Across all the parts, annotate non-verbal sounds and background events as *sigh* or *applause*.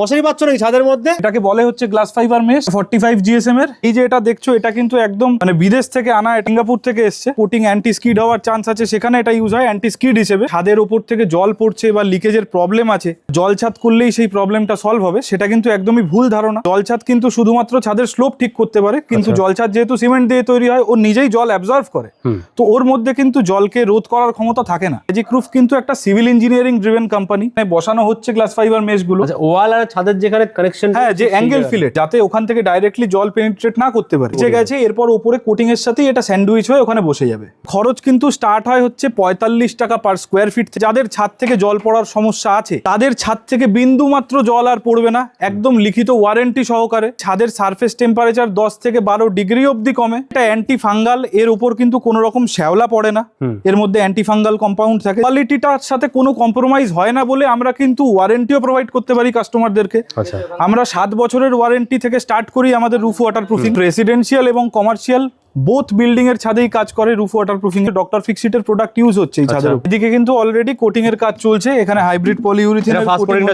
মশারি পাচ্ছ নাকি ছাদের মধ্যে? এটাকে বলে হচ্ছে glass fibre mesh forty five GSM এর। এই যে এটা দেখছ এটা কিন্তু একদম মানে বিদেশ থেকে আনা সিঙ্গাপুর থেকে এসছে। কোটিং অ্যান্টি স্কিড হওয়ার চান্স আছে সেখানে এটা ইউজ হয় অ্যান্টি স্কিড হিসেবে। ছাদের উপর থেকে জল পড়ছে বা লিকেজের প্রবলেম আছে জল ছাদ করলেই সেই প্রবলেমটা সলভ হবে সেটা কিন্তু একদমই ভুল ধারণা। জল ছাদ কিন্তু শুধুমাত্র ছাদের স্লোপ ঠিক করতে পারে কিন্তু জল ছাদ যেহেতু সিমেন্ট দিয়ে তৈরি হয় ও নিজেই জল অ্যাবজর্ভ করে। তো ওর মধ্যে কিন্তু জলকে রোধ করার ক্ষমতা থাকে না। ম্যাজিক রুফ কিন্তু একটা সিভিল ইঞ্জিনিয়ারিং ড্রিভেন কোম্পানি বসানো হচ্ছে গ্লাস ফাইবার মেশগুলো আচ্ছা ওয়াল আর ছাদের যেখানে কানেকশন হ্যাঁ যে অ্যাঙ্গেল ফিলেট যাতে ওখান থেকে ডাইরেক্টলি জল পেনিট্রেট না করতে পারে। যে গেছে এরপর উপরে কোটিং এর সাথেই এটা স্যান্ডউইচ হয়ে ওখানে বসে যাবে। খরচ কিন্তু স্টার্ট হয় হচ্ছে পঁয়তাল্লিশ টাকা পার স্কোয়ার ফিট যাদের ছাদ থেকে জল পড়ার সমস্যা আছে তাদের ছাদ থেকে বিন্দু মাত্র জল আর পড়বে না। একদম লিখিত ওয়ারেন্টি সহকারে। ছাদের সারফেস টেম্পারেচার দশ থেকে বারো ডিগ্রি অবধি কমে। এটা অ্যান্টি ফাঙ্গাল এর উপর কিন্তু কোনো রকম শ্যাওলা পড়ে না। এর মধ্যে অ্যান্টি ফাঙ্গাল কম্পাউন্ড থাকে কোয়ালিটিটার সাথে কোনো কম্প্রোমাইজ হয় না বলে আমরা কিন্তু ওয়ারেন্টিও প্রোভাইড করতে পারি কাস্টমারদেরকে আচ্ছা। আমরা সাত বছরের ওয়ারেন্টি থেকে স্টার্ট করি আমাদের রুফ ওয়াটার প্রুফিং রেসিডেন্সিয়াল এবং কমার্শিয়াল বোথ বিল্ডিং এর ছাদেই কাজ করে রুফ ওয়াটার প্রুফিং এর ডক্টর ফিক্সিটের প্রোডাক্ট ইউজ হচ্ছে এই ছাদের আচ্ছা। উপর। এদিকে কিন্তু অলরেডি কোটিং এর কাজ চলছে। এখানে হাইব্রিড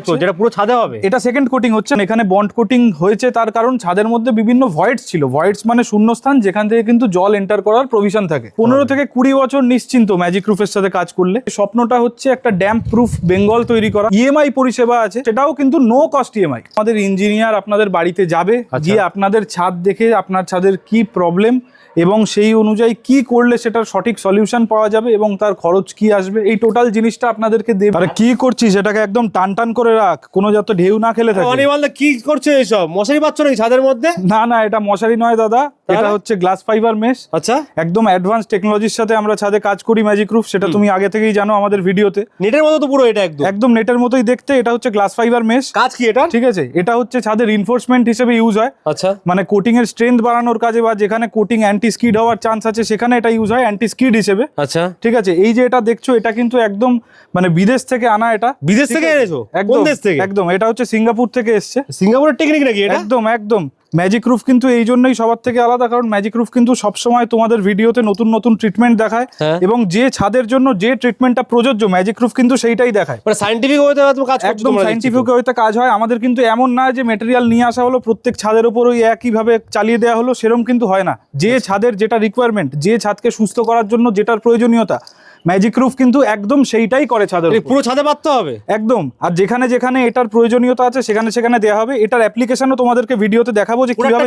চলছে। যেটা পুরো ছাদে হবে? এটা সেকেন্ড কোটিং হচ্ছে। এখানে বন্ড কোটিং হয়েছে তার কারণ ছাদের মধ্যে বিভিন্ন ভয়েডস ছিল। ভয়েডস মানে শূন্যস্থান যেখান থেকে কিন্তু জল এন্টার করার প্রভিশন থাকে। পনেরো থেকে কুড়ি বছর নিশ্চিন্ত ম্যাজিক রুফের সাথে কাজ করলে। স্বপ্নটা হচ্ছে একটা ড্যাম্প প্রুফ বেঙ্গল তৈরি করা। ইএমআই পরিষেবা আছে। সেটাও কিন্তু নো কস্ট ইএমআই আমাদের ইঞ্জিনিয়ার আপনাদের বাড়িতে যাবে। গিয়ে আপনাদের ছাদ দেখে আপনার ছাদের কি প্রবলেম এবং সেই অনুযায়ী কি করলে সেটার সঠিক সলিউশন পাওয়া যাবে এবং তার খরচ কি আসবে? এই টোটাল জিনিসটা আপনাদেরকে দেবে। আর কি করছিস এটাকে একদম টান টান করে রাখ। কোনো যত ঢেউ না খেলে থাকে। কি করছে এসব? মশারি পাচ্ছ নাকি ছাদের মধ্যে? না না এটা মশারি নয় দাদা। এটা হচ্ছে গ্লাস ফাইবার মেশ আচ্ছা। একদম অ্যাডভান্স টেকনোলজির সাথে আমরা ছাদে কাজ করি ম্যাজিক রুফ সেটা তুমি আগে থেকেই জানো আমাদের ভিডিওতে। নেটের মতো তো পুরো এটা একদম। একদম নেটের মতোই দেখতে এটা হচ্ছে গ্লাস ফাইবার মেশ কাজ কি এটা ঠিক আছে এটা হচ্ছে ছাদের রিনফোর্সমেন্ট হিসেবে ইউজ হয়। আচ্ছা। মানে কোটিং এর স্ট্রেংথ বাড়ানোর কাজে বা যেখানে কোটিং অ্যান্টি স্কিড হওয়ার চান্স আছে সেখানে এটা ইউজ হয় অ্যান্টি স্কিড হিসেবে। আচ্ছা। ঠিক আছে এই যে এটা দেখছ এটা কিন্তু একদম মানে বিদেশ থেকে আনা এটা। বিদেশ থেকে? এনেছো? একদম দেশ থেকে? একদম এটা হচ্ছে সিঙ্গাপুর থেকে এসছে। সিঙ্গাপুরের টেকনিক নাকি এটা? একদম একদম। ম্যাজিক রুফ কিন্তু এই জন্যই সবার থেকে আলাদা কারণ ম্যাজিক রুফ কিন্তু সবসময় তোমাদের ভিডিওতে নতুন নতুন ট্রিটমেন্ট দেখায় হ্যাঁ। এবং যে ছাদের জন্য যে ট্রিটমেন্টটা প্রযোজ্য ম্যাজিক রুফ কিন্তু সেইটাই দেখায়। মানে সাইন্টিফিক ওয়েতে কাজ একদম সাইন্টিফিক ওয়েতে কাজ হয়। আমাদের কিন্তু এমন না যে মেটেরিয়াল নিয়ে আসা হলো প্রত্যেক ছাদের উপর ওই একইভাবে চালিয়ে দেওয়া হলো সেরকম কিন্তু হয় না। যে ছাদের যেটা রিকোয়ারমেন্ট যে ছাদকে সুস্থ করার জন্য যেটার প্রয়োজনীয়তা ম্যাজিক রুফ কিন্তু একদম সেইটাই করে ছাদের উপর। পুরো ছাদে পাততে হবে? একদম। আর যেখানে যেখানে এটার প্রয়োজনীয়তা আছে সেখানে সেখানে দেওয়া হবে। এটার অ্যাপ্লিকেশনও তোমাদেরকে ভিডিওতে দেখাবো যে কীভাবে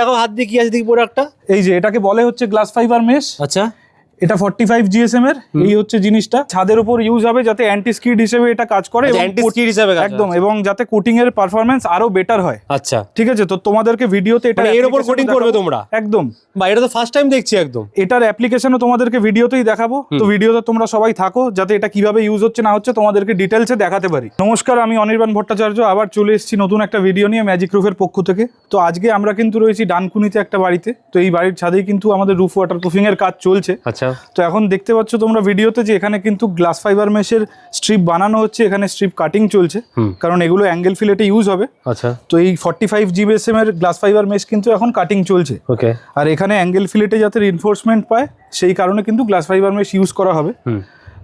দেখো হাত দিয়ে কি আছে দেখি প্রোডাক্টটা এই যে এটাকে বলে হচ্ছে গ্লাস ফাইবার মেশ আচ্ছা। এটা ফর্টি ফাইভ জিএসএম এর এই হচ্ছে জিনিসটা। ছাদের উপর ইউজ হবে যাতে অ্যান্টি স্কিড হিসেবে এটা কাজ করে এবং অ্যান্টি স্কিড হিসাবে একদম এবং যাতে কোটিং এর পারফরমেন্স আরও বেটার হয়। আচ্ছা। ঠিক আছে তো তোমাদেরকে ভিডিওতে এটা মানে এর উপর coating করবে তোমরা? একদম। বা এটা তো ফার্স্ট টাইম দেখছি একদম। এটার অ্যাপ্লিকেশনও তোমাদেরকে ভিডিওতেই দেখাবো। তো ভিডিওতে তোমরা সবাই থাকো যাতে এটা কীভাবে ইউজ হচ্ছে না হচ্ছে তোমাদেরকে ডিটেলসে দেখাতে পারি। নমস্কার আমি অনির্বাণ ভট্টাচার্য। আবার চলে এসেছি নতুন একটা ভিডিও নিয়ে ম্যাজিক রুফের পক্ষ থেকে। তো আজকে আমরা কিন্তু রয়েছি ডানকুনিতে একটা বাড়িতে। তো এই বাড়ির ছাদেই কিন্তু আমাদের রুফ ওয়াটার প্রুফিং এর কাজ চলছে। আচ্ছা। তো এখন দেখতে পাচ্ছ তোমরা ভিডিওতে যে এখানে কিন্তু গ্লাস ফাইবার মেশের স্ট্রিপ বানানো হচ্ছে এখানে স্ট্রিপ কাটিং চলছে। কারণ এগুলো অ্যাঙ্গেল ফিলেটে ইউজ হবে। আচ্ছা। তো এই ফর্টি ফাইভ জিবিএসএম এর গ্লাস ফাইবার মেশ কিন্তু এখন কাটিং চলছে। ওকে আর এখানে অ্যাঙ্গেল ফিলেটে যাতে রিনফোর্সমেন্ট পায় সেই কারণে কিন্তু গ্লাস ফাইবার মেশ ইউজ করা হবে।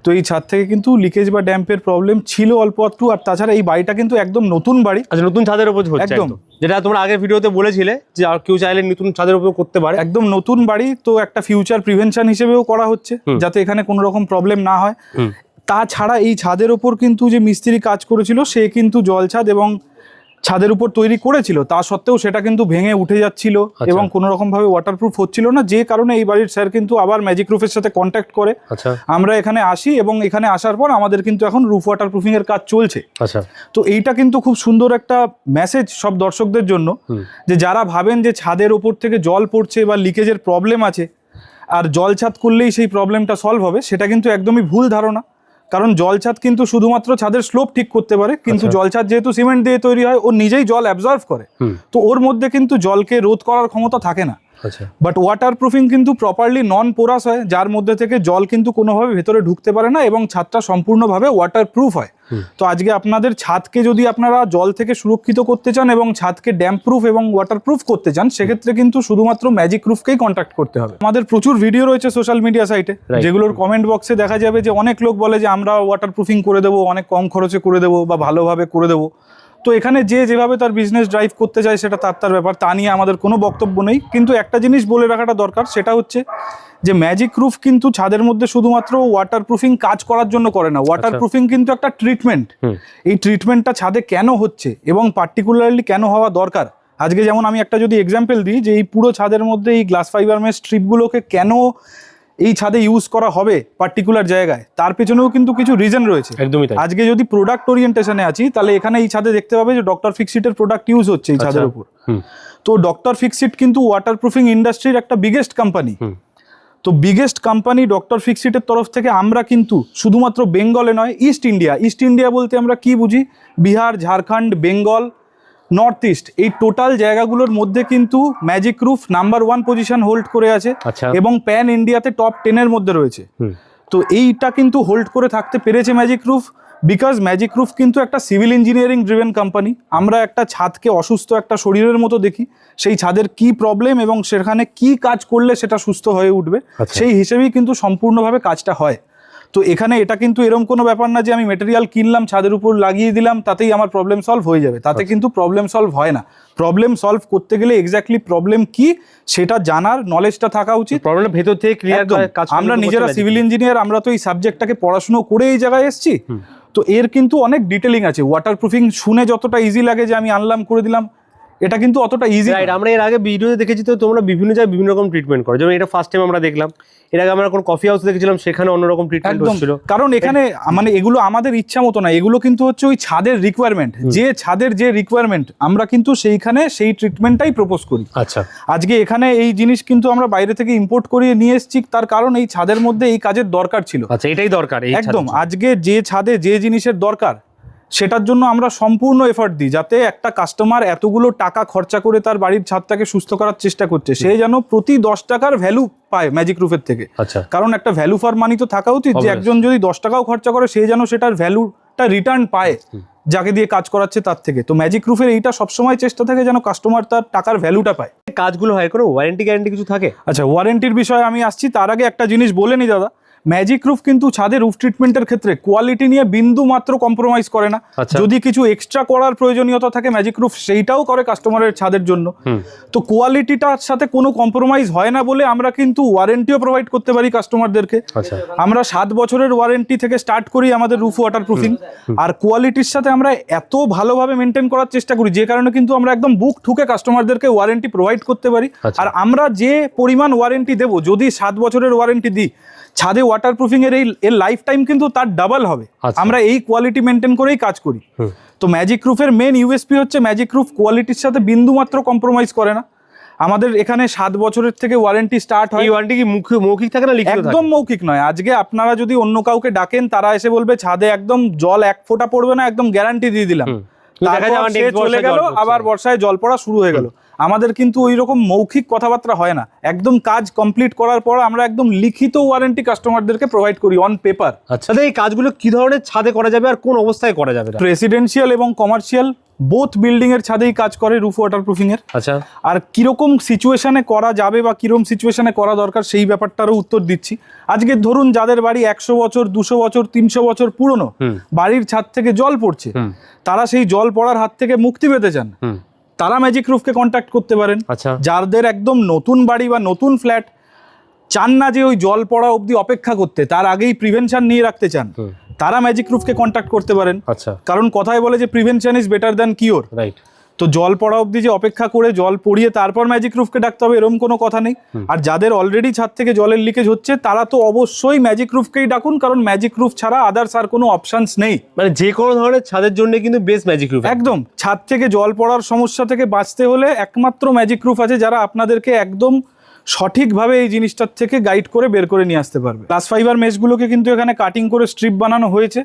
তো এই ছাদ থেকে কিন্তু লিকেজ বা ড্যাম্পের প্রবলেম ছিল অল্প একটু আর তাছাড়া এই বাড়িটা কিন্তু একদম নতুন বাড়ি। আচ্ছা নতুন ছাদের উপর হচ্ছে একদম। একদম। যেটা তোমরা আগের ভিডিওতে বলেছিলে যে আর কেউ চাইলে নতুন ছাদের উপর করতে পারে। একদম নতুন বাড়ি তো একটা ফিউচার প্রিভেনশন হিসেবেও করা হচ্ছে যাতে এখানে কোনো রকম প্রবলেম না হয়। তাছাড়া এই ছাদের ওপর কিন্তু যে মিস্ত্রি কাজ করেছিল সে কিন্তু জল ছাদ এবং ছাদের উপর তৈরি করেছিল তা সত্ত্বেও সেটা কিন্তু ভেঙে উঠে যাচ্ছিল এবং কোনো রকম ভাবে ওয়াটারপ্রুফ হচ্ছিল না। যে কারণে এই বাড়ির স্যার কিন্তু আবার ম্যাজিক রুফের সাথে কন্ট্যাক্ট করে। আচ্ছা। আমরা এখানে আসি এবং এখানে আসার পর আমাদের কিন্তু এখন রুফ ওয়াটারপ্রুফিং এর কাজ চলছে। আচ্ছা। তো এইটা কিন্তু খুব সুন্দর একটা মেসেজ সব দর্শকদের জন্য যে যারা ভাবেন যে ছাদের ওপর থেকে জল পড়ছে বা লিকেজের প্রবলেম আছে আর জল ছাদ করলেই সেই প্রবলেমটা সলভ হবে সেটা কিন্তু একদমই ভুল ধারণা। কারণ জল ছাদ কিন্তু শুধুমাত্র ছাদের স্লোপ ঠিক করতে পারে কিন্তু জল ছাদ যেহেতু সিমেন্ট দিয়ে তৈরি হয় ও নিজেই জল অ্যাবজর্ভ করে। তো ওর মধ্যে কিন্তু জলকে রোধ করার ক্ষমতা থাকে না। আচ্ছা বাট ওয়াটার প্রুফিং কিন্তু প্রপারলি নন পোরাস হয় যার মধ্যে থেকে জল কিন্তু কোনোভাবে ভেতরে ঢুকতে পারে না এবং ছাদটা সম্পূর্ণভাবে ওয়াটার প্রুফ হয় তো আজকে আপনাদের ছাদকে যদি আপনারা জল থেকে সুরক্ষিত করতে চান এবং ছাদকে ড্যাম্প প্রুফ এবং ওয়াটার প্রুফ করতে চান সেক্ষেত্রে কিন্তু শুধুমাত্র ম্যাজিক প্রুফকেই কন্ট্যাক্ট করতে হবে। আমাদের প্রচুর ভিডিও রয়েছে সোশ্যাল মিডিয়া সাইটে যেগুলোর কমেন্ট বক্সে দেখা যাবে যে অনেক লোক বলে যে আমরা ওয়াটার প্রুফিং করে দেবো অনেক কম খরচে করে দেবো বা ভালোভাবে করে দেবো। তো এখানে যে যেভাবে তার বিজনেস ড্রাইভ করতে চায় সেটা তার তার ব্যাপার তা নিয়ে আমাদের কোনো বক্তব্য নেই। কিন্তু একটা জিনিস বলে রাখাটা দরকার সেটা হচ্ছে যে ম্যাজিক রুফ কিন্তু ছাদের মধ্যে শুধুমাত্র ওয়াটার প্রুফিং কাজ করার জন্য করে না। ওয়াটার প্রুফিং কিন্তু একটা ট্রিটমেন্ট এই ট্রিটমেন্টটা ছাদে কেন হচ্ছে এবং পার্টিকুলারলি কেন হওয়া দরকার? আজকে যেমন আমি একটা যদি এক্সাম্পল দিই যে এই পুরো ছাদের মধ্যে এই গ্লাস ফাইবার মেশ স্ট্রিপগুলোকে কেন এই ছাদে ইউজ করা হবে পার্টিকুলার জায়গায়। তার পেছনেও কিন্তু কিছু রিজন রয়েছে। একদমই তাই। আজকে যদি প্রোডাক্ট ওরিয়েন্টেশনে আছি তাহলে এখানে এই ছাদে দেখতে পাবে যে ডক্টর ফিক্সিটের প্রোডাক্ট ইউজ হচ্ছে এই ছাদের আচ্ছা। উপর তো ডক্টর ফিক্সিট কিন্তু ওয়াটার প্রুফিং ইন্ডাস্ট্রির একটা বিগেস্ট কোম্পানি তো বিগেস্ট কোম্পানি ডক্টর ফিক্সিটের তরফ থেকে আমরা কিন্তু শুধুমাত্র বেঙ্গলে নয় ইস্ট ইন্ডিয়া ইস্ট ইন্ডিয়া বলতে আমরা কি বুঝি? বিহার ঝাড়খণ্ড বেঙ্গল নর্থ ইস্ট এই টোটাল জায়গাগুলোর মধ্যে কিন্তু magic roof number one position hold করে আছে আচ্ছা। এবং প্যান ইন্ডিয়াতে টপ টেনের মধ্যে রয়েছে। তো এইটা কিন্তু হোল্ড করে থাকতে পেরেছে magic roof because magic roof কিন্তু একটা সিভিল ইঞ্জিনিয়ারিং ড্রিভেন কোম্পানি আমরা একটা ছাদকে অসুস্থ একটা শরীরের মতো দেখি সেই ছাদের কি প্রবলেম এবং সেখানে কি কাজ করলে সেটা সুস্থ হয়ে উঠবে আচ্ছা। সেই হিসেবেই কিন্তু সম্পূর্ণভাবে কাজটা হয়। তো এখানে এটা কিন্তু এরকম কোনো ব্যাপার না যে আমি মেটেরিয়াল কিনলাম ছাদের উপর লাগিয়ে দিলাম তাতেই আমার প্রবলেম সলভ হয়ে যাবে। তাতে কিন্তু প্রবলেম সলভ হয় না। প্রবলেম সলভ করতে গেলে এক্স্যাক্টলি প্রবলেম কি সেটা জানার নলেজটা থাকা উচিত। প্রবলেমটা ভেতর থেকে ক্লিয়ার আমরা নিজেরা সিভিল ইঞ্জিনিয়ার আমরা তো এই সাবজেক্টটাকে পড়াশুনো করে এই জায়গায় এসেছি। তো এর কিন্তু অনেক ডিটেলিং আছে। ওয়াটার প্রুফিং শুনে যতটা ইজি লাগে যে আমি আনলাম করে দিলাম। এটা কিন্তু অতটা ইজি রাইট আমরা এর আগে ভিডিওতে দেখেছি তো তোমরা বিভিন্ন জায়গায় বিভিন্ন রকম ট্রিটমেন্ট করো। যেমন এটা ফার্স্ট টাইম আমরা দেখলাম। এর আগে আমরা কোন কফি হাউস দেখেছিলাম সেখানে অন্যরকম ট্রিটমেন্ট হচ্ছিল। কারণ এখানে মানে এগুলো আমাদের ইচ্ছা মতো না এগুলো কিন্তু হচ্ছে ওই ছাদের রিকোয়ারমেন্ট যে ছাদের যে রিকোয়ারমেন্ট আমরা কিন্তু সেইখানে সেই ট্রিটমেন্টটাই প্রপোজ করি। আচ্ছা। আজকে এখানে এই জিনিস কিন্তু আমরা বাইরে থেকে ইম্পোর্ট করিয়ে নিয়ে এসেছি তার কারণ এই ছাদের মধ্যে এই কাজের দরকার ছিল। আচ্ছা এটাই দরকার একদম। আজকে যে ছাদে যে জিনিসের দরকার সেটার জন্য আমরা সম্পূর্ণ এফর্ট দিই যাতে একটা কাস্টমার এতগুলো টাকা খরচা করে তার বাড়ির ছাদটাকে সুস্থ করার চেষ্টা করছে। সে যেন প্রতি দশ টাকার ভ্যালু পায় ম্যাজিক রুফের থেকে। আচ্ছা। কারণ একটা ভ্যালু ফর মানি তো থাকা উচিত যে একজন যদি দশ টাকাও খরচা করে সে যেন সেটার ভ্যালুটা রিটার্ন পায় যাকে দিয়ে কাজ করাচ্ছে তার থেকে। তো ম্যাজিক রুফের এইটা সবসময় চেষ্টা থাকে যেন কাস্টমার তার টাকার ভ্যালুটা পায়। কাজগুলো হয় কোনো ওয়ারেন্টি গ্যারেন্টি কিছু থাকে? আচ্ছা ওয়ারেন্টির বিষয়ে আমি আসছি তার আগে একটা জিনিস বলে নি দাদা। ম্যাজিক রুফ কিন্তু ছাদে রুফ ট্রিটমেন্টের ক্ষেত্রে কোয়ালিটি নিয়ে বিন্দু মাত্র কম্প্রোমাইজ করে না। আচ্ছা। যদি কিছু এক্সট্রা করার প্রয়োজনীয়তা থাকে ম্যাজিক রুফ সেইটাও করে কাস্টমারের ছাদের জন্য। তো কোয়ালিটিটার সাথে কোনো কম্প্রোমাইজ হয় না বলে আমরা কিন্তু ওয়ারেন্টিও প্রোভাইড করতে পারি কাস্টমারদেরকে আচ্ছা। আমরা সাত বছরের ওয়ারেন্টি থেকে স্টার্ট করি আমাদের রুফ ওয়াটার প্রুফিং আর কোয়ালিটির সাথে আমরা এত ভালোভাবে মেনটেন করার চেষ্টা করি যে কারণে কিন্তু আমরা একদম বুক ঠুকে কাস্টমারদেরকে ওয়ারেন্টি প্রোভাইড করতে পারি। আচ্ছা। আর আমরা যে পরিমাণ ওয়ারেন্টি দেবো যদি সাত বছরের ওয়ারেন্টি দিই ছাদে ওয়াটার প্রুফিং এর এই এর লাইফ টাইম কিন্তু তার ডাবল হবে। আচ্ছা। আমরা এই কোয়ালিটি মেনটেন করেই কাজ করি। তো ম্যাজিক রুফের মেন ইউএসপি হচ্ছে ম্যাজিক রুফ কোয়ালিটির সাথে বিন্দু মাত্র কম্প্রোমাইজ করে না। আমাদের এখানে সাত বছরের থেকে ওয়ারেন্টি স্টার্ট হয়। ওয়ারেন্টি কি মুখ- মৌখিক থাকে না একদম মৌখিক নয়। আজকে আপনারা যদি অন্য কাউকে ডাকেন তারা এসে বলবে ছাদে একদম জল এক ফোঁটা পড়বে না একদম গ্যারান্টি দিয়ে দিলাম। চলে গেল আবার বর্ষায় জল পড়া শুরু হয়ে গেল। আমাদের কিন্তু ওই রকম মৌখিক কথাবার্তা হয় না। একদম কাজ কমপ্লিট করার পর আমরা একদম লিখিত ওয়ারেন্টি কাস্টমারদেরকে প্রোভাইড করি অন পেপার আচ্ছা। এই কাজগুলো কি ধরনের ছাদে করা যাবে আর কোন অবস্থায় করা যাবে? রেসিডেন্সিয়াল এবং কমার্শিয়াল বোথ বিল্ডিং এর ছাদেই কাজ করে রুফ ওয়াটার প্রুফিং এর। আচ্ছা। আর কীরকম সিচুয়েশনে করা যাবে বা কীরকম সিচুয়েশনে করা দরকার সেই ব্যাপারটারও উত্তর দিচ্ছি। আজকে ধরুন যাদের বাড়ি একশো বছর দুশো বছর তিনশো বছর পুরনো বাড়ির ছাদ থেকে জল পড়ছে তারা সেই জল পড়ার হাত থেকে মুক্তি পেতে চান। তারা ম্যাজিক রুফকে কন্ট্যাক্ট করতে পারেন। আচ্ছা। যাদের একদম নতুন বাড়ি বা নতুন ফ্ল্যাট চান না যে ওই জল পড়া অবধি অপেক্ষা করতে তার আগেই প্রিভেনশন নিয়ে রাখতে চান তারা ম্যাজিক রুফকে কন্ট্যাক্ট করতে পারেন। আচ্ছা। কারণ কথায় বলে যে prevention is better than cure right তো জল পড়া অবধি যে অপেক্ষা করে জল পড়িয়ে তারপর ম্যাজিক রুফকে ডাকতে হবে এরকম কোনো কথা নেই। আর যাদের অলরেডি ছাদ থেকে জলের লিকেজ হচ্ছে তারা তো অবশ্যই ম্যাজিক রুফকেই ডাকুন কারণ ম্যাজিক রুফ ছাড়া আদার্স আর কোনো অপশানস নেই। মানে যে কোনো ধরনের ছাদের জন্য কিন্তু বেস্ট ম্যাজিক রুফ একদম। ছাদ থেকে জল পড়ার সমস্যা থেকে বাঁচতে হলে একমাত্র ম্যাজিক রুফ আছে যারা আপনাদেরকে একদম সঠিকভাবে এই জিনিসটার থেকে গাইড করে বের করে নিয়ে আসতে পারবে। গ্লাস ফাইবার মেশগুলোকে কিন্তু এখানে কাটিং করে স্ট্রিপ বানানো হয়েছে।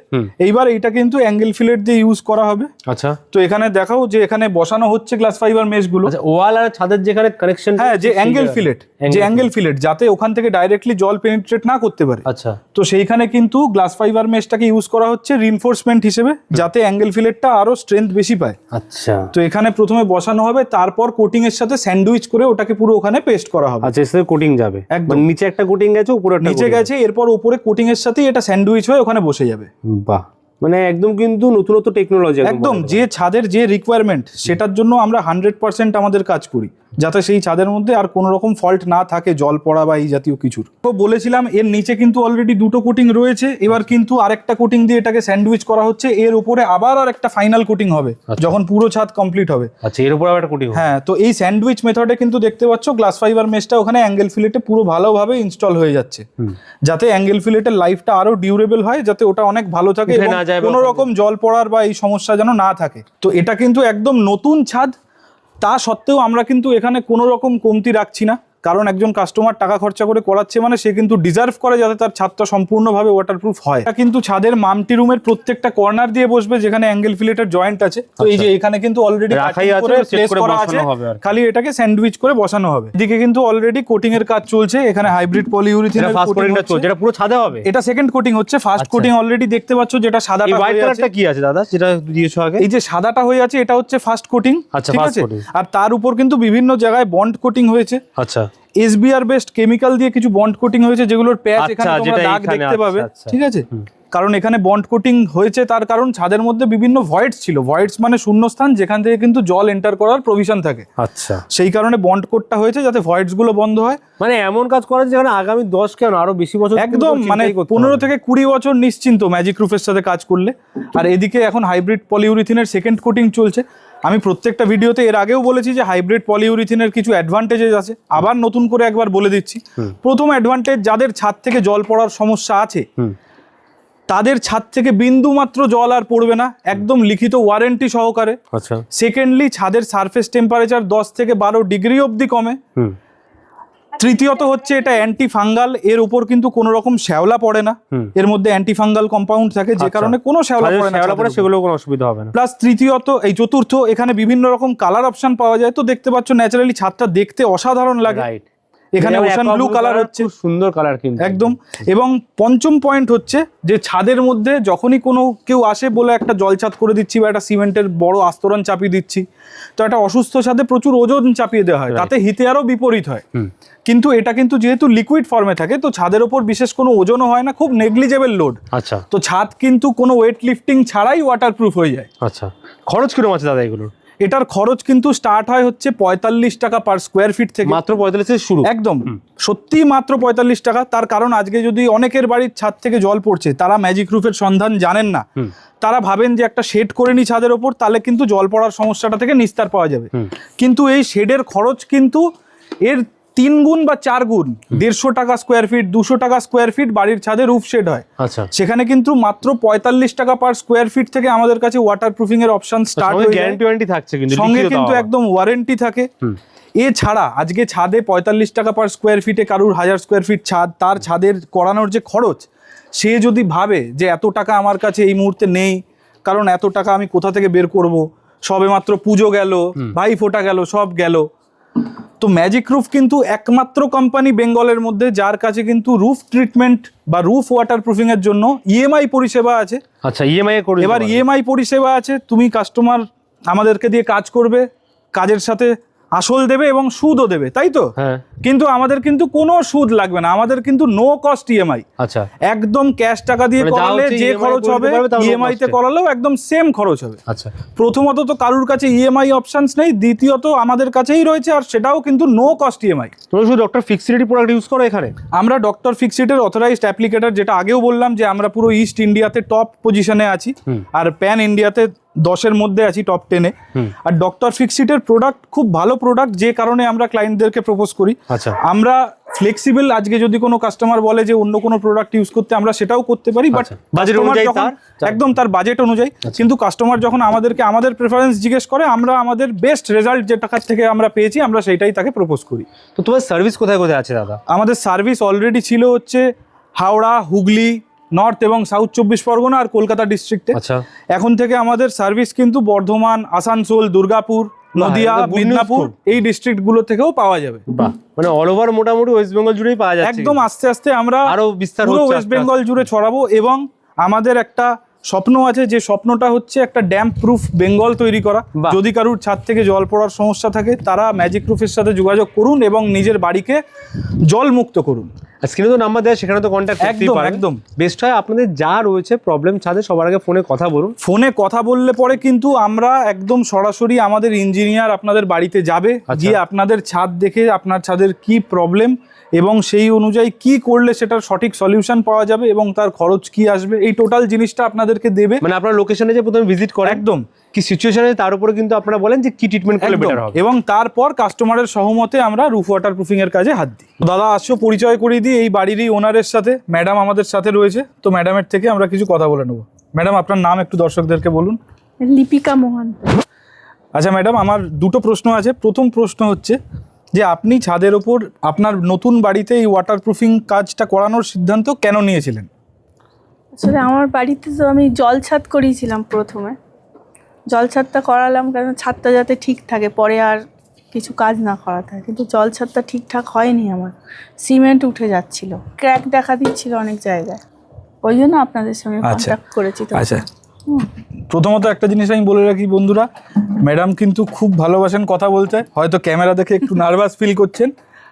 এইবার এটা কিন্তু অ্যাঙ্গেল ফিলেট দিয়ে ইউজ করা হবে। আচ্ছা। তো এখানে দেখাও যে এখানে বসানো হচ্ছে গ্লাস ফাইবার মেশগুলো ওয়াল আর ছাদের যেখানে কানেকশন হ্যাঁ যে অ্যাঙ্গেল ফিলেট যে অ্যাঙ্গেল ফিলেট যাতে ওখান থেকে ডাইরেক্টলি জল পেনিট্রেট না করতে পারে। আচ্ছা। তো সেইখানে কিন্তু গ্লাস ফাইবার মেশটাকে ইউজ করা হচ্ছে রিনফোর্সমেন্ট হিসেবে যাতে অ্যাঙ্গেল ফিলেটটা আরও স্ট্রেংথ বেশি পায়। আচ্ছা। তো এখানে প্রথমে বসানো হবে তারপর কোটিং এর সাথে স্যান্ডউইচ করে ওটাকে পুরো ওখানে পেস্ট করা হবে। আচ্ছা এসে কোটিং যাবে। একদম। মানে নিচে একটা কোটিং গেছে উপরে একটা নিচে গেছে এরপর উপরে কোটিং এর সাথে এটা স্যান্ডউইচ হয়ে ওখানে বসে যাবে। বাহ। মানে একদম কিন্তু নতুনত্ব টেকনোলজি একদম যে ছাদের যে রিকোয়ারমেন্ট সেটার জন্য আমরা হান্ড্রেড পার্সেন্ট আমাদের কাজ করি যাতে সেই ছাদের মধ্যে আর কোনো রকম ফল্ট না থাকে জল পড়া বা এই জাতীয় কিছুর। তো বলেছিলাম এর নিচে কিন্তু অলরেডি দুটো কোটিং রয়েছে এবার কিন্তু আরেকটা কোটিং দিয়ে এটাকে স্যান্ডউইচ করা হচ্ছে এর উপরে আবার আর একটা ফাইনাল কোটিং হবে আচ্ছা। যখন পুরো ছাদ কমপ্লিট হবে। আচ্ছা এর উপর আবার কোটিং হ্যাঁ তো এই স্যান্ডউইচ মেথডে কিন্তু দেখতে পাচ্ছ গ্লাস ফাইবার মেশটা ওখানে অ্যাঙ্গেল ফিলেটে পুরো ভালোভাবে ইনস্টল হয়ে যাচ্ছে। যাতে অ্যাঙ্গেল ফিলেটের লাইফটা আরও ডিউরেবল হয় যাতে ওটা অনেক ভালো থাকে না যায় কোনো রকম জল পড়ার বা এই সমস্যা যেন না থাকে। তো এটা কিন্তু একদম নতুন ছাদ। তা সত্ত্বেও আমরা কিন্তু এখানে কোনো রকম কমতি রাখছি না। কারণ একজন কাস্টমার টাকা খরচা করে করাচ্ছে মানে সে কিন্তু ডিজার্ভ করে যাতে তার ছাদটা সম্পূর্ণভাবে ওয়াটারপ্রুফ হয়। এটা কিন্তু ছাদের মামটি রুমের প্রত্যেকটা কর্নার দিয়ে বসবে যেখানে অ্যাঙ্গেল ফিলেটের জয়েন্ট আছে। তো এই যে এখানে কিন্তু অলরেডি আচ্ছা। করা আছে। খালি এটাকে স্যান্ডউইচ করে বসানো হবে। এদিকে কিন্তু অলরেডি কোটিং এর কাজ চলছে। এখানে হাইব্রিড কোটিং চলছে এটা পুরো ছাদে হবে? এটা সেকেন্ড কোটিং হচ্ছে। ফার্স্ট আচ্ছা। কোটিং অলরেডি দেখতে পাচ্ছ যেটা এই সাদাটা হোয়াইট কালারটা কি আছে দাদা? যেটা দিয়েছ আগে? এই যে সাদাটা হয়ে আছে এটা হচ্ছে ফার্স্ট কোটিং আচ্ছা, ঠিক আছে? আর তার উপর কিন্তু বিভিন্ন জায়গায় বন্ড কোটিং হয়েছে। আচ্ছা। এসবিআর বেস্ট কেমিক্যাল দিয়ে কিছু বন্ড কোটিং হয়েছে যেগুলোর প্যাচ আচ্ছা, এখানে তোমরা দাগ দেখতে পাবে আচ্ছা। ঠিক আছে? কারণ এখানে বন্ড কোটিং হয়েছে তার কারণ ছাদের মধ্যে বিভিন্ন ভয়েডস ছিল। ভয়েডস মানে শূন্যস্থান যেখান থেকে কিন্তু জল এন্টার করার প্রভিশন থাকে। আচ্ছা। সেই কারণে বন্ড কোটটা হয়েছে যাতে ভয়েডসগুলো বন্ধ হয়। মানে এমন কাজ করা যেখানে আগামী দশ কেন আরও বেশি বছর একদম মানে পনেরো থেকে কুড়ি বছর নিশ্চিন্ত ম্যাজিক রুফের সাথে কাজ করলে। আর এদিকে এখন হাইব্রিড পলিউরিথিনের সেকেন্ড কোটিং চলছে। আমি প্রত্যেকটা ভিডিওতে এর আগেও বলেছি যে হাইব্রিড পলিউরিথিনের কিছু অ্যাডভান্টেজেস আছে। আবার নতুন করে একবার বলে দিচ্ছি। প্রথম অ্যাডভান্টেজ যাদের ছাদ থেকে জল পড়ার সমস্যা আছে তাদের ছাদ থেকে বিন্দু মাত্র জল আর পড়বে না একদম লিখিত ওয়ারেন্টি সহকারে। আচ্ছা। সেকেন্ডলি ছাদের সারফেস টেম্পারেচার দশ থেকে বারো ডিগ্রি অবধি কমে। তৃতীয়ত হচ্ছে এটা অ্যান্টি ফাঙ্গাল এর উপর কিন্তু কোনো রকম শ্যাওলা পড়ে না। এর মধ্যে অ্যান্টি ফাঙ্গাল কম্পাউন্ড থাকে যে আচ্ছা। কারণে কোনো শ্যাওলা পড়ে না শ্যাওলা পড়ে সেগুলো কোনো অসুবিধা হবে না। প্লাস তৃতীয়ত এই চতুর্থ এখানে বিভিন্ন রকম কালার অপশন পাওয়া যায়। তো দেখতে পাচ্ছ ন্যাচারালি ছাদটা দেখতে অসাধারণ লাগে। রাইট এখানে ওশান ব্লু কালার হচ্ছে। সুন্দর কালার কিন্তু। একদম। এবং পঞ্চম পয়েন্ট হচ্ছে যে ছাদের মধ্যে যখনই কোনো কেউ আসে বলে একটা জল ছাদ করে দিচ্ছি বা একটা সিমেন্টের বড় আস্তরণ চাপিয়ে দিচ্ছি তো একটা অসুস্থ ছাদে প্রচুর ওজন চাপিয়ে দেওয়া হয়. তাতে হিতে আরও বিপরীত হয়। কিন্তু এটা কিন্তু যেহেতু লিকুইড ফর্মে থাকে তো ছাদের ওপর বিশেষ কোনো ওজনও হয় না খুব নেগলিজেবল লোড আচ্ছা। তো ছাদ কিন্তু কোনো ওয়েট লিফটিং ছাড়াই ওয়াটারপ্রুফ হয়ে যায়। আচ্ছা। খরচ কীরকম আছে দাদা এগুলোর? এটার খরচ কিন্তু স্টার্ট হয় হচ্ছে পঁয়তাল্লিশ টাকা পার স্কোয়ার ফিট থেকে। মাত্র পঁয়তাল্লিশ থেকে শুরু। একদম। সত্যি মাত্র পঁয়তাল্লিশ টাকা। তার কারণ আজকে যদি অনেকের বাড়ির ছাদ থেকে জল পড়ছে তারা ম্যাজিক রুফের সন্ধান জানেন না। তারা ভাবেন যে একটা শেড করে নি ছাদের ওপর তাহলে কিন্তু জল পড়ার সমস্যাটা থেকে নিস্তার পাওয়া যাবে। কিন্তু এই শেডের খরচ কিন্তু এর তিন গুণ বা চার গুণ দেড়শো টাকা স্কোয়ার ফিট দুশো টাকা স্কোয়ার ফিট বাড়ির ছাদে রুফ শেড হয়। আচ্ছা। সেখানে কিন্তু মাত্র পঁয়তাল্লিশ টাকা পার স্কোয়ার ফিট থেকে আমাদের কাছে ওয়াটার প্রুফিং এর অপশন স্টার্ট হয়ে গ্যারান্টি থাকছে কিন্তু সঙ্গে কিন্তু একদম ওয়ারেন্টি থাকে। এছাড়া আজকে ছাদে পঁয়তাল্লিশ টাকা পার স্কোয়ার ফিটে কারুর হাজার স্কোয়ার ফিট ছাদ তার ছাদের করানোর যে খরচ সে যদি ভাবে যে এত টাকা আমার কাছে এই মুহূর্তে নেই কারণ এত টাকা আমি কোথা থেকে বের করব? সবে মাত্র পুজো গেল ভাই ফোটা গেল সব গেল। তো ম্যাজিক রুফ কিন্তু একমাত্র কোম্পানি বেঙ্গলের মধ্যে যার কাছে কিন্তু রুফ ট্রিটমেন্ট বা রুফ ওয়াটার প্রুফিং এর জন্য ইএমআই পরিষেবা আছে। আচ্ছা ইএমআই করে এবার ইএমআই পরিষেবা আছে তুমি কাস্টমার আমাদেরকে দিয়ে কাজ করবে কাজের সাথে আসল দেবে এবং সুদও দেবে তাই তো? হ্যাঁ। কিন্তু আমাদের কিন্তু কোনো সুদ লাগবে না আমাদের কিন্তু নো কস্ট ইএমআই আচ্ছা। একদম ক্যাশ টাকা দিয়ে মানে করালে যে খরচ হবে ইএমআই তে করালেও একদম সেম খরচ হবে। আচ্ছা। প্রথমত তো কারুর কাছে ইএমআই অপশনস নেই দ্বিতীয়ত আমাদের কাছেই রয়েছে আর সেটাও কিন্তু নো কস্ট ইএমআই তুমি শুধু ডক্টর ফিক্সিলিটি প্রোডাক্ট ইউজ করো এখানে? আমরা ডক্টর ফিক্সিটের অথরাইজড অ্যাপ্লিকেটর যেটা আগেও বললাম যে আমরা পুরো ইস্ট ইন্ডিয়াতে টপ পজিশনে আছি আর প্যান ইন্ডিয়াতে দশের মধ্যে আছি টপ টেনে আর ডক্টর ফিক্সিটের প্রোডাক্ট খুব ভালো প্রোডাক্ট যে কারণে আমরা ক্লায়েন্টদেরকে প্রপোজ করি। আচ্ছা। আমরা ফ্লেক্সিবল আজকে যদি কোনো কাস্টমার বলে যে অন্য কোনো প্রোডাক্ট ইউজ করতে আমরা সেটাও করতে পারি বাট আচ্ছা। Budget অনুযায়ী একদম তার বাজেট অনুযায়ী। কিন্তু কাস্টমার যখন আমাদেরকে আমাদের প্রেফারেন্স জিজ্ঞেস করে আমরা আমাদের বেস্ট রেজাল্ট যে টাকার থেকে আমরা পেয়েছি আমরা সেইটাই তাকে প্রপোজ করি। তো তোমার সার্ভিস কোথায় কোথায় আছে দাদা? আমাদের সার্ভিস অলরেডি ছিল হচ্ছে হাওড়া হুগলি নর্থ এবং সাউথ চব্বিশ পরগনা আর কলকাতা ডিস্ট্রিক্টে। আচ্ছা। এখন থেকে আমাদের সার্ভিস কিন্তু বর্ধমান আসানসোল দুর্গাপুর নদিয়া মিদনাপুর এই এই ডিস্ট্রিক্টগুলো থেকেও পাওয়া যাবে। মানে অল ওভার মোটামুটি ওয়েস্ট বেঙ্গল জুড়েই পাওয়া যাচ্ছে। একদম আস্তে আস্তে আমরা আরও বিস্তার ওয়েস্ট বেঙ্গল জুড়ে ছড়াবো এবং আমাদের একটা স্বপ্ন আছে যে স্বপ্নটা হচ্ছে একটা ড্যাম প্রুফ বেঙ্গল তৈরি করা। যদি কারুর ছাদ থেকে জল পড়ার সমস্যা থাকে তারা ম্যাজিক প্রুফের সাথে যোগাযোগ করুন এবং নিজের বাড়িকে জল মুক্ত করুন স্ক্রিনে তো নাম্বার দেয় সেখানে তো কন্ট্যাক্ট একদম, একদম। বেস্ট হয় আপনাদের যা রয়েছে প্রবলেম ছাদে সবার আগে ফোনে কথা বলুন ফোনে কথা বললে পরে কিন্তু আমরা একদম সরাসরি আমাদের ইঞ্জিনিয়ার আপনাদের বাড়িতে যাবে আচ্ছা। গিয়ে আপনাদের ছাদ দেখে আপনার ছাদের কি প্রবলেম এবং সেই অনুযায়ী কি করলে সেটার সঠিক সলিউশন পাওয়া যাবে এবং তার খরচ কি আসবে এই টোটাল জিনিসটা আপনাদেরকে দেবে। মানে আপনার লোকেশনে যে প্রথমে ভিজিট করে একদম। কি সিচুয়েশনে তার উপরে কিন্তু আপনারা বলেন যে কি ট্রিটমেন্ট করলে বেটার হবে। এবং তারপর কাস্টমারের সহমতে আমরা রুফ ওয়াটার প্রুফিং এর কাজে হাত দিই। দাদা আসছো পরিচয় করিয়ে দিই এই বাড়িরই ওনারের সাথে। ম্যাডাম আমাদের সাথে রয়েছে। তো ম্যাডামের থেকে আমরা কিছু কথা বলে নেব। ম্যাডাম আপনার নাম একটু দর্শকদেরকে বলুন। লিপিকা মোহন আচ্ছা ম্যাডাম আমার দুটো প্রশ্ন আছে। প্রথম প্রশ্ন হচ্ছে যে আপনি ছাদের ওপর আপনার নতুন বাড়িতে এই ওয়াটার প্রুফিং কাজটা করানোর সিদ্ধান্ত কেন নিয়েছিলেন? আসলে আমার বাড়িতে তো আমি জল ছাদ করিয়েছিলাম প্রথমে। জল ছাদটা করালাম কারণ ছাদটা যাতে ঠিক থাকে পরে আর কিছু কাজ না করা থাকে। কিন্তু জল ছাদটা ঠিকঠাক হয়নি আমার। সিমেন্ট উঠে যাচ্ছিল। ক্র্যাক দেখা দিচ্ছিল অনেক জায়গায়। ওই জন্য আপনাদের সঙ্গে আচ্ছা। কন্ট্যাক্ট করেছি তো আচ্ছা। প্রথমত একটা জিনিস আমি বলে রাখি বন্ধুরা ম্যাডাম কিন্তু খুব ভালোবাসেন কথা বলতে হয়তো ক্যামেরা দেখে একটু *laughs* নার্ভাস ফিল করছেন।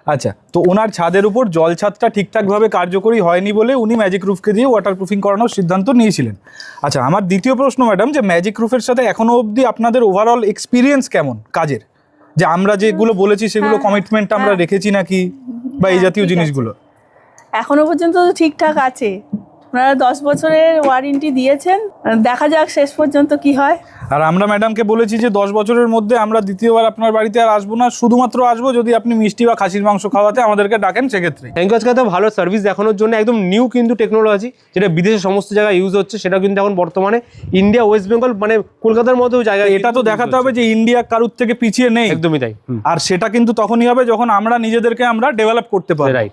আচ্ছা তো ওনার ছাদের উপর জল ছাদটা ঠিকঠাকভাবে কার্যকরী হয়নি বলে উনি ম্যাজিক রুফকে দিয়ে ওয়াটার প্রুফিং করানোর সিদ্ধান্ত নিয়েছিলেন। আচ্ছা আমার দ্বিতীয় প্রশ্ন ম্যাডাম যে ম্যাজিক রুফের সাথে এখনও অবধি আপনাদের ওভারঅল এক্সপিরিয়েন্স কেমন কাজের? যে আমরা যেগুলো বলেছি সেগুলো হ্যাঁ, কমিটমেন্ট আমরা হ্যাঁ। রেখেছি নাকি? বা এই হ্যাঁ, জাতীয় জিনিসগুলো? এখনও পর্যন্ত ঠিকঠাক আছে। ওনারা দশ বছরের ওয়ারেন্টি দিয়েছেন। দেখা যাক শেষ পর্যন্ত কি হয়। আর আমরা ম্যাডামকে বলেছি যে দশ বছরের মধ্যে আমরা দ্বিতীয়বার আপনার বাড়িতে আর আসব না শুধুমাত্র আসব যদি আপনি মিষ্টি বা খাসির মাংস খাওয়াতে আমাদেরকে ডাকেন সেক্ষেত্রে। থ্যাংক ইউ আজকে এত ভালো সার্ভিস দেখানোর জন্য একদম নিউ কিন্তু টেকনোলজি যেটা বিদেশে সমস্ত জায়গায় ইউজ হচ্ছে সেটা কিন্তু এখন বর্তমানে ইন্ডিয়া ওয়েস্ট বেঙ্গল মানে কলকাতার মতো জায়গা এটা তো দেখাতে হবে যে ইন্ডিয়া কারুর থেকে পিছিয়ে নেই। একদমই তাই। আর সেটা কিন্তু তখনই হবে যখন আমরা নিজেদেরকে আমরা ডেভেলপ করতে পারি রাইট